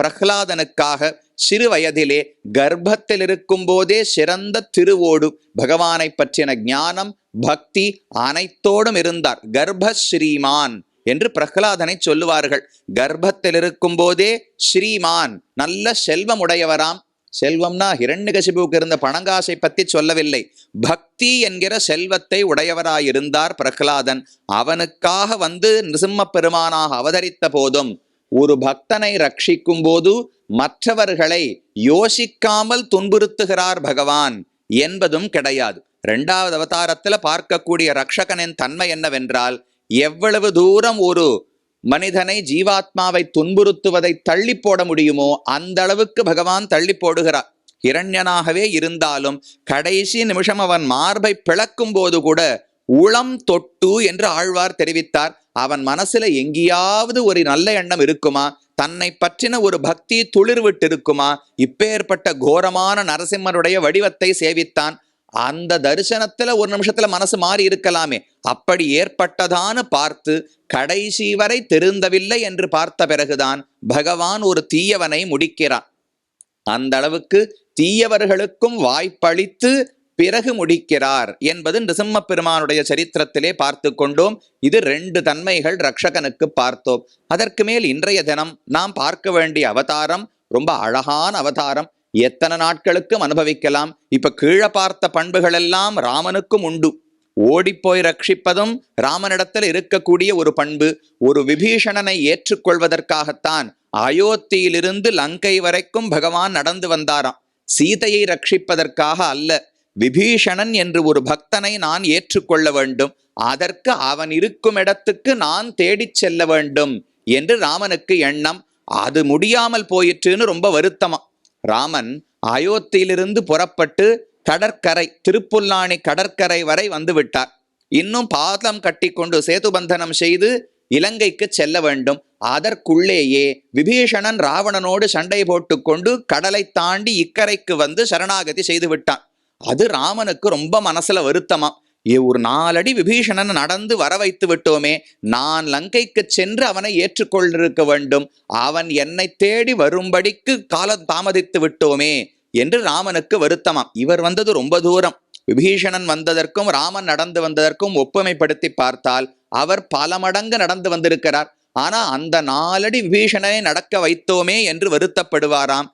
பிரகலாதனுக்காக சிறு வயதிலே கர்ப்பத்தில் இருக்கும் போதே சிறந்த திருவோடு பகவானை பற்றின ஞானம் பக்தி அனைத்தோடும் இருந்தார். கர்ப்ப ஸ்ரீமான் என்று பிரகலாதனை சொல்லுவார்கள். கர்ப்பத்தில் இருக்கும் போதே ஸ்ரீமான் நல்ல செல்வம் உடையவராம் செல்வம்னா ஹிரண்யகசிபுவுக்கு இருந்த பணங்காசை பத்தி சொல்லவில்லை. பக்தி என்கிற செல்வத்தை உடையவராயிருந்தார் பிரகலாதன் அவனுக்காக வந்து நிருசிம்ம பெருமானாக அவதரித்த போதும் ஒரு பக்தனை ரட்சிக்கும் போது மற்றவர்களை யோசிக்காமல் துன்புறுத்துகிறார் பகவான் என்பதும் கிடையாது. ரெண்டாவது அவதாரத்துல பார்க்கக்கூடிய ரக்ஷகனின் தன்மை என்னவென்றால் எவ்வளவு தூரம் ஒரு மனிதனை ஜீவாத்மாவை துன்புறுத்துவதை தள்ளி போட முடியுமோ அந்த அளவுக்கு பகவான் தள்ளி போடுகிறார். இரண்யனாகவே இருந்தாலும் கடைசி நிமிஷம் அவன் மார்பை பிளக்கும் போது கூட உளம் தொட்டு என்று ஆழ்வார் தெரிவித்தார். அவன் மனசுல எங்கேயாவது ஒரு நல்ல எண்ணம் இருக்குமா? தன்னை பற்றின ஒரு பக்தி துளிர்விட்டு இருக்குமா இப்பேற்பட்ட கோரமான நரசிம்மருடைய வடிவத்தை சேவித்தான். அந்த தரிசனத்துல ஒரு நிமிஷத்துல மனசு மாறி இருக்கலாமே. அப்படி ஏற்பட்டதான்னு பார்த்து கடைசி வரை திருந்தவில்லை என்று பார்த்த பிறகுதான் பகவான் ஒரு தீயவனை முடிக்கிறான் அந்த அளவுக்கு தீயவர்களுக்கும் வாய்ப்பளித்து பிறகு முடிக்கிறார் என்பது நிருசிம்ம பெருமானுடைய சரித்திரத்திலே பார்த்து கொண்டோம். இது ரெண்டு தன்மைகள் ரக்ஷகனுக்கு பார்த்தோம். அதற்கு மேல் இன்றைய தினம் நாம் பார்க்க வேண்டிய அவதாரம் ரொம்ப அழகான அவதாரம். எத்தனை நாட்களுக்கும் அனுபவிக்கலாம். இப்ப கீழே பார்த்த பண்புகள் எல்லாம் ராமனுக்கும் உண்டு. ஓடிப்போய் ரட்சிப்பதும் ராமனிடத்தில் இருக்கக்கூடிய ஒரு பண்பு. ஒரு விபீஷணனை ஏற்றுக்கொள்வதற்காகத்தான் அயோத்தியிலிருந்து லங்கை வரைக்கும் பகவான் நடந்து வந்தாராம். சீதையை ரட்சிப்பதற்காக அல்ல. விபீஷணன் என்று ஒரு பக்தனை நான் ஏற்றுக்கொள்ள வேண்டும். அதற்கு அவன் இருக்கும் இடத்துக்கு நான் தேடிச் செல்ல வேண்டும் என்று ராமனுக்கு எண்ணம். அது முடியாமல் போயிற்றுன்னு ரொம்ப வருத்தமா. ராமன் அயோத்தியிலிருந்து புறப்பட்டு கடற்கரை திருப்புல்லாணி கடற்கரை வரை வந்து விட்டார். இன்னும் பாதம் கட்டி கொண்டு சேதுபந்தனம் செய்து இலங்கைக்கு செல்ல வேண்டும். அதற்குள்ளேயே விபீஷணன் ராவணனோடு சண்டை போட்டுக்கொண்டு கடலை தாண்டி இக்கரைக்கு வந்து சரணாகதி செய்து விட்டான். அது ராமனுக்கு ரொம்ப மனசுல வருத்தமா ஏ ஒரு நாலடி விபீஷணன் நடந்து வர வைத்து விட்டோமே நான் லங்கைக்கு சென்று அவனை ஏற்றுக்கொண்டிருக்க வேண்டும் அவன் என்னை தேடி வரும்படிக்கு காலம் தாமதித்து விட்டோமே என்று ராமனுக்கு வருத்தமாம் இவர் வந்தது ரொம்ப தூரம். விபீஷணன் வந்ததற்கும் ராமன் நடந்து வந்ததற்கும் ஒப்புமைப்படுத்தி பார்த்தால் அவர் பல மடங்கு நடந்து வந்திருக்கிறார். ஆனா அந்த நாலடி விபீஷணனை நடக்க வைத்தோமே என்று வருத்தப்படுவாராம்.